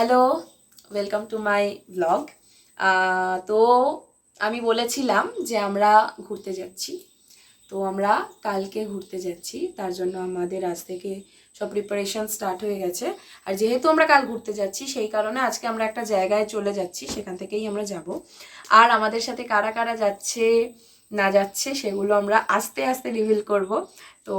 Hello welcome to my blog তো আমি বলেছিলাম যে আমরা ঘুরতে যাচ্ছি। তো আমরা কালকে ঘুরতে যাচ্ছি, তার জন্য আমাদের আজ থেকে সব প্রিপারেশন স্টার্ট হয়ে গেছে। আর যেহেতু আমরা কাল ঘুরতে যাচ্ছি, সেই কারণে আজকে আমরা একটা জায়গায় চলে যাচ্ছি, সেখান থেকেই আমরা যাব। আর আমাদের সাথে কারা কারা যাচ্ছে, না যাচ্ছে, সেগুলো আমরা আস্তে আস্তে রিভিল করব। তো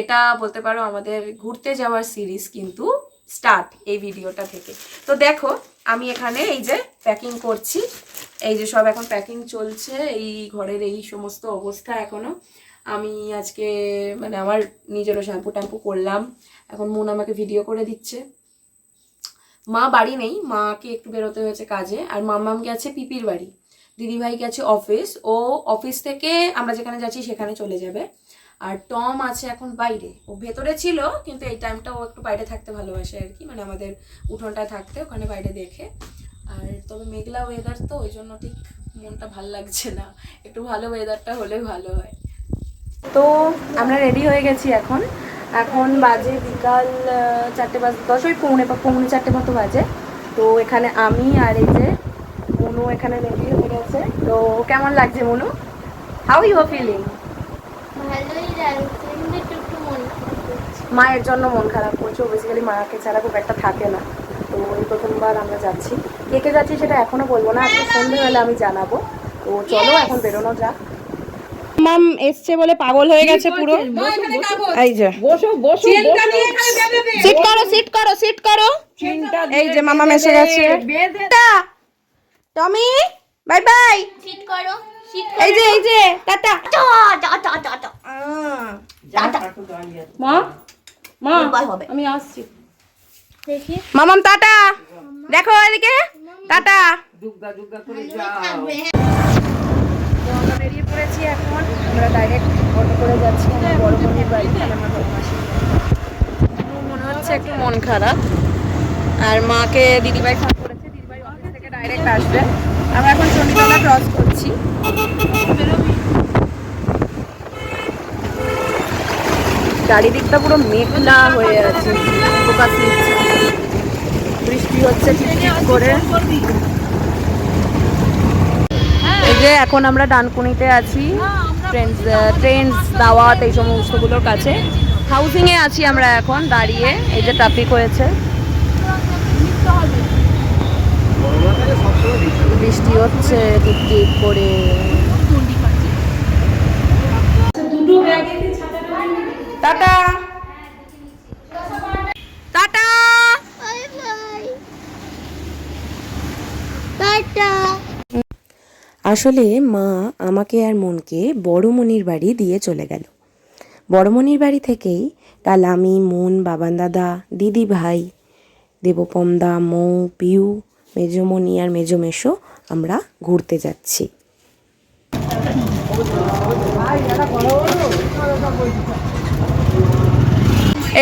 এটা বলতে পারো আমাদের ঘুরতে যাওয়ার সিরিজ কিন্তু স্টার্ট এই ভিডিওটা থেকে। তো দেখো, আমি এখানে এই যে প্যাকিং করছি। এই যে সব এখন প্যাকিং চলছে, এই ঘরের এই সমস্ত অবস্থা এখনও। আমি আজকে মানে আমার নিজেরও শ্যাম্পু ট্যাম্পু করলাম। এখন মন আমাকে ভিডিও করে দিচ্ছে। মা বাড়ি নেই, মাকে একটু বেরোতে হয়েছে কাজে। আর মাম্মাম গেছে পিপির বাড়ি। দিদিভাই গেছে অফিস ও অফিস থেকে আমরা যেখানে যাচ্ছি সেখানে চলে যাবে। আর টম আছে এখন বাইরে। ও ভেতরে ছিল, কিন্তু এই টাইমটা ও একটু বাইরে থাকতে ভালোবাসে আর কি। মানে আমাদের উঠোনটায় থাকতে, ওখানে বাইরে দেখে। আর তবে মেঘলা ওয়েদার তো, ওই জন্য ঠিক মনটা ভালো লাগছে না। একটু ভালো ওয়েদারটা হলে ভালো হয়। তো আমরা রেডি হয়ে গেছি এখন। এখন বাজে বিকাল চারটে বাজ দশ, ওই পৌনে পৌনে চারটে মতো বাজে। তো এখানে আমি আর এই যে মনু এখানে রেডি হয়ে গেছে। তো কেমন লাগছে Manu? How you are feeling ভালোই লাগছে কিন্তু একটু একটু মন খারাপ করছে মায়ের জন্য মন খারাপ করছে। ও বেসিক্যালি মাকে ছাড়া খুব একটা থাকে না। তো এই প্রথমবার আমরা যাচ্ছি। কে কে যাচ্ছি সেটা এখনও বলব না। আজকে সন্ধ্যেবেলা আমি জানাব। তো চলো এখন বেরোনো যাক। মাম এসছে বলে পাগল হয়ে গেছে পুরো। এই যে। বসো বসো সিট করো সিট করো সিট করো। এই যে মামা এসে গেছে। Tommy bye bye. শীত করো। এই যে এই যে টাটা। মা মা আমি আসছি। দেখি। মামাম টাটা। দেখো এদিকে। টাটা। দুগ্গা দুগ্গা করে ভালোই যাও। থাকবে হ্যাঁ। আমরা বেরিয়ে পড়েছি এখন। আমরা ডাইরেক্ট অটো করে যাচ্ছি আমার বড় বোনের বাড়ি। আর আমার বড়। মনে হচ্ছে একটু মন খারাপ। আর মাকে দিদিভাই ফোন করেছে। দিদিভাই অফিস থেকে ডাইরেক্ট আসবে। আমরা এখন চণ্ডীতলা ক্রস করছি। চারিদিকটা পুরো মেঘলা হয়ে আছে। বৃষ্টি হচ্ছে করে। এই যে এখন আমরা ডানকুনিতে আছি। ট্রেন্ডস ট্রেন্ডস দাওয়াত, এই সমস্তগুলোর কাছে। হাউসিংয়ে আছি আমরা এখন দাঁড়িয়ে। এই যে ট্রাফিক হয়েছে। বৃষ্টি হচ্ছে টিপ করে। টাটা। আসলে মা আমাকে আর মনকে বড়মনির বাড়ি দিয়ে চলে গেল। বড়মনির বাড়ি থেকেই কাল আমি, মন, বাবান দাদা, দিদি ভাই দেবপমদা মৌ, পিউ মেজমণি আর মেজো মেশো আমরা ঘুরতে যাচ্ছি।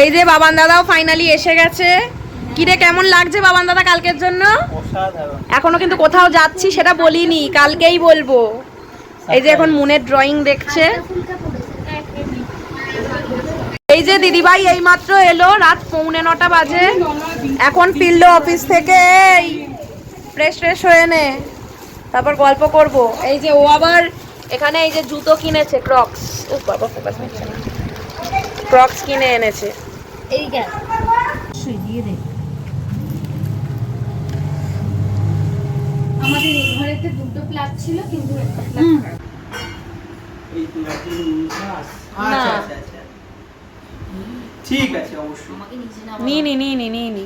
এই যে বাবান দাদাও ফাইনালি এসে গেছে। কিরে কেমন লাগছে বাবান দাদা কালকের জন্য? এখনও কিন্তু কোথাও যাচ্ছি সেটা বলিনি কালকেই বলব। এই যে এখন মুনের ড্রয়িং দেখছে। এই যে দিদিভাই এইমাত্র এলো রাত পৌনে নটা বাজে। এখন ফিরলো অফিস থেকে এই। ফ্রেশ ফ্রেশ হয়ে নে। তারপর গল্প করব। এই যে ও আবার এখানে এই যে জুতো কিনেছে ক্রক্স ও বাবা ফোকাস নিচ্ছে না। ক্রক্স কিনে এনেছে। এই গেল আমাদের এই ঘরেতে দুটো প্লাগ ছিল কিন্তু একটা উনচাশ আচ্ছা আচ্ছা আচ্ছা। ঠিক আছে অবশ্যই। নি নি নি নি নি নি।